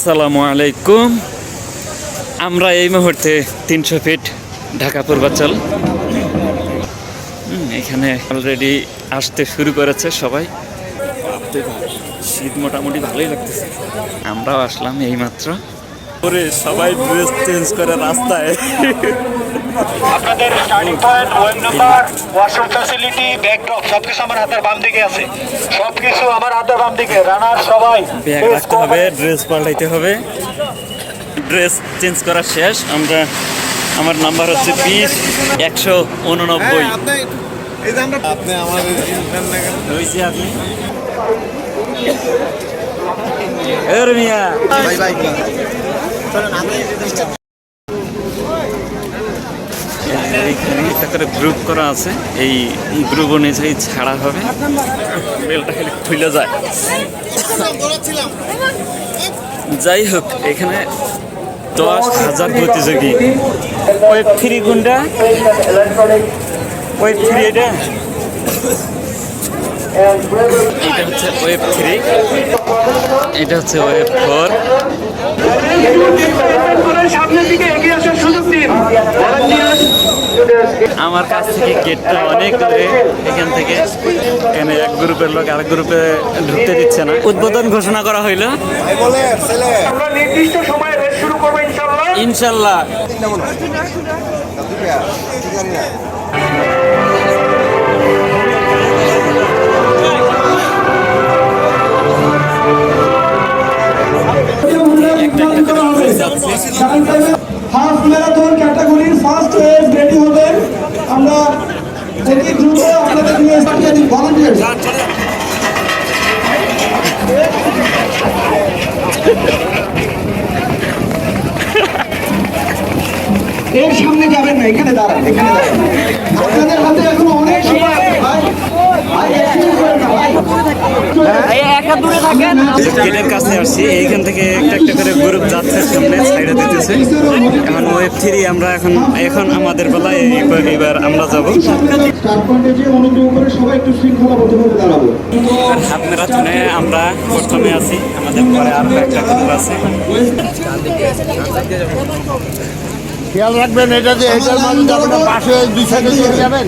আসসালামু আলাইকুম। আমরা এই মুহূর্তে তিনশো ফিট ঢাকা পূর্বাচল এখানে অলরেডি আসতে শুরু করেছে সবাই। শীত মোটামুটি ভালোই লাগতেছে। আমরাও আসলাম এইমাত্র। ওরে সবাই ড্রেস চেঞ্জ করে রাস্তায়। আপনাদের starting point wave number washroom facility backdrop সবকিছু আমার হাতের বাম দিকে আছে। সবকিছু আমার হাতের বাম দিকে। রানার সবাই ব্যাগ রাখতে হবে ড্রেস পাল্টাইতে হবে। ড্রেস চেঞ্জ করা শেষ। আমরা আমার নাম্বার হচ্ছে বিশ একশো উননব্বই। আপনি আমাদের আপনি। এর মিয়া ভাই ভাই। এইখানে একটা গ্রুপ করা আছে। এই গ্রুপ অনুযায়ী ছাড়া হবে। বেলটা খালি খুলে যায়। যাই হোক, এখানে দশ হাজার প্রতিযোগী। ওয়েব থ্রি গুন্ডা, ওয়েব থ্রি এটা। এটা হচ্ছে ওয়েব থ্রি। এটা হচ্ছে ওয়েব ফোর। আমার কাছ থেকে গেটটা অনেক দূরে। এখান থেকে এখানে এক গ্রুপের লোক আরেক গ্রুপে ঢুকতে দিচ্ছে না। উদ্বোধন ঘোষণা করা হইল। নির্দিষ্ট সময়ে রেস শুরু করব ইনশাল্লাহ ইনশাল্লাহ এখানে দাঁড়ান এখানে দাঁড়ান। আপনাদের হাতে এখন অনেক সময় আছে ভাই। গেটের কাছে আসছি এইখান থেকে একটা একটা করে গ্রুপ যাচ্ছে সামনে সাইডে দিতেছে। এখন ওয়েব থ্রি আমরা এখন এখন আমাদের বেলায় এবার এবার আমরা যাব। স্টার্ট পয়েন্টে যে অনুগ্রহ করে সবাই একটু শৃঙ্খলাবদ্ধভাবে দাঁড়াবো। হাত আমরা প্রথমে আছি আমাদের পরে আরও একটা গ্রুপ আছে। খেয়াল রাখবেন এটা যে এটার মানুষ যাবেন পাশে দুই সাইডে যাবেন।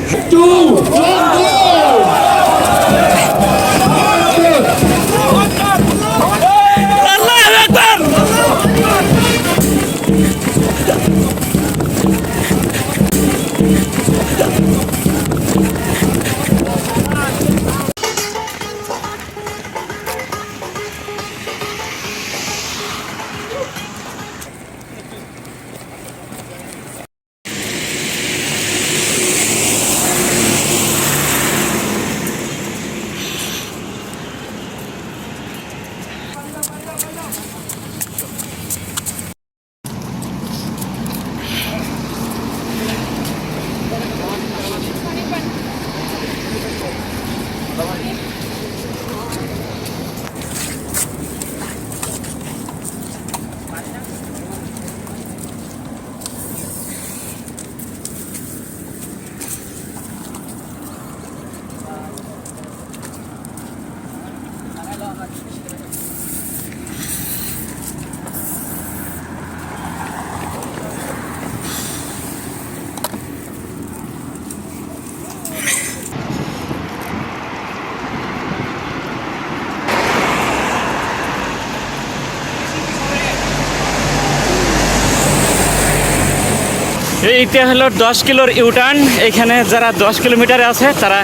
এইটা হলো দশ কিলোর ইউটার্ন এখানে যারা দশ কিলোমিটারে আছে তারা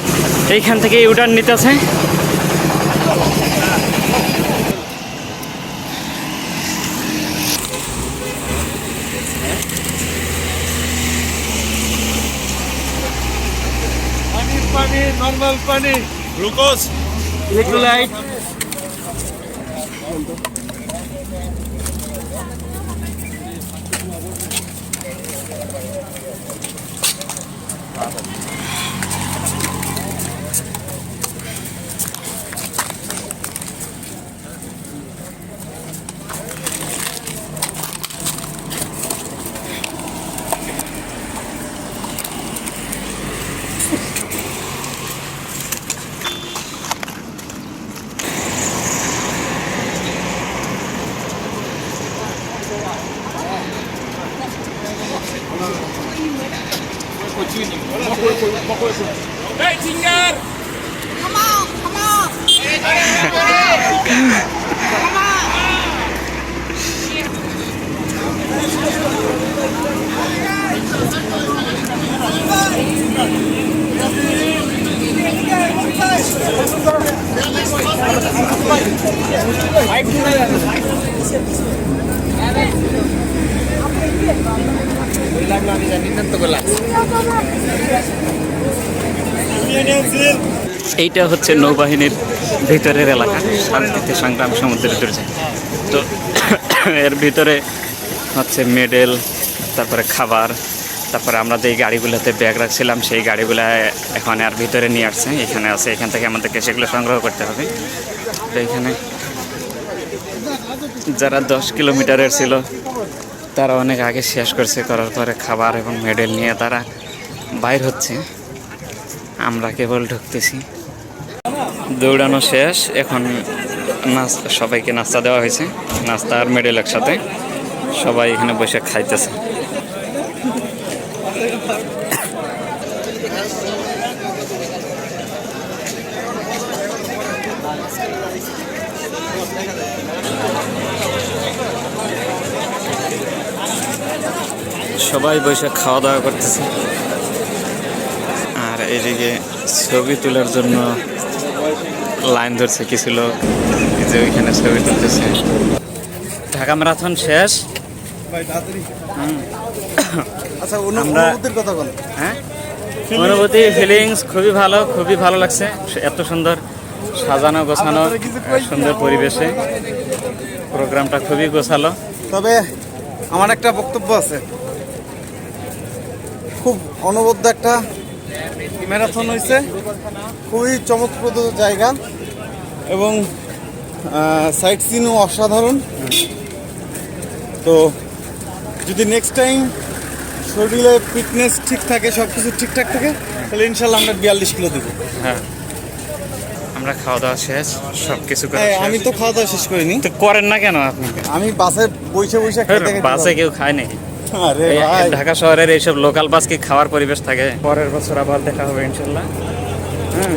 এইখান থেকে ইউটার্ন নিতেছে। পানি নর্মাল পানি। Glucose electrolyte Hey, singer! Come on, come on! come on! Yeah. এইটা হচ্ছে নৌবাহিনীর ভিতরের এলাকা, শান্তিতে সংগ্রাম সমুদ্রের দুর্জয় তো এর ভিতরে হচ্ছে মেডেল, তারপরে খাবার, তারপরে আমরা যেই গাড়িগুলোতে ব্যাগ রাখছিলাম, সেই গাড়িগুলো এখন আর ভিতরে নিয়ে আসছে, এখানে আছে, এখান থেকে আমাদেরকে সেগুলো সংগ্রহ করতে হবে। তো এখানে যারা দশ কিলোমিটারের ছিল তারা অনেক আগে শেষ করছে, করার পরে খাবার এবং মেডেল নিয়ে তারা বাইর হচ্ছে। আমরা কেবল ঢুকতেছি। দৌড়ানো শেষ, এখন নাস্তা সবাইকে নাস্তা দেওয়া হয়েছে। নাস্তা আর মেডেল একসাথে। সবাই এখানে বসে খাইতেছে। সবাই বসে খাওয়া দাওয়া করতেছে। আর এদিকে ছবি তোলার জন্য লাইন ধরছে কিছু লোক। যে ওইখানে ছবি তুলতেছে। ঢাকা ম্যারাথন শেষ। আচ্ছা আমরা- হ্যাঁ? অনুভূতি ফিলিংস খুবই ভালো খুবই ভালো লাগছে। এত সুন্দর সাজানো গোছানো সুন্দর পরিবেশে। প্রোগ্রামটা খুবই গোছালো। তবে আমার একটা বক্তব্য আছে। খুব অনবদ্য একটা ম্যারাথন হয়েছে খুবই চমকপ্রদ জায়গা এবং সাইট সিনও অসাধারণ। তো যদি নেক্সট টাইম শরীরে ফিটনেস ঠিক থাকে সব কিছু ঠিকঠাক থাকে তাহলে ইনশাল্লাহ আমরা বিয়াল্লিশ কিলো দেবো। হ্যাঁ। আমরা খাওয়া দাওয়া শেষ সব কিছু করা হ্যাঁ, আমি তো খাওয়া দাওয়া শেষ করিনি। তো করেন না কেন আপনি? আমি বাসে বসে বসে বাসে কেউ খায় নাকি ঢাকা শহরের এইসব লোকাল বাস কি খাওয়ার পরিবেশ থাকে? পরের বছর আবার দেখা হবে ইনশাল্লাহ। হ্যাঁ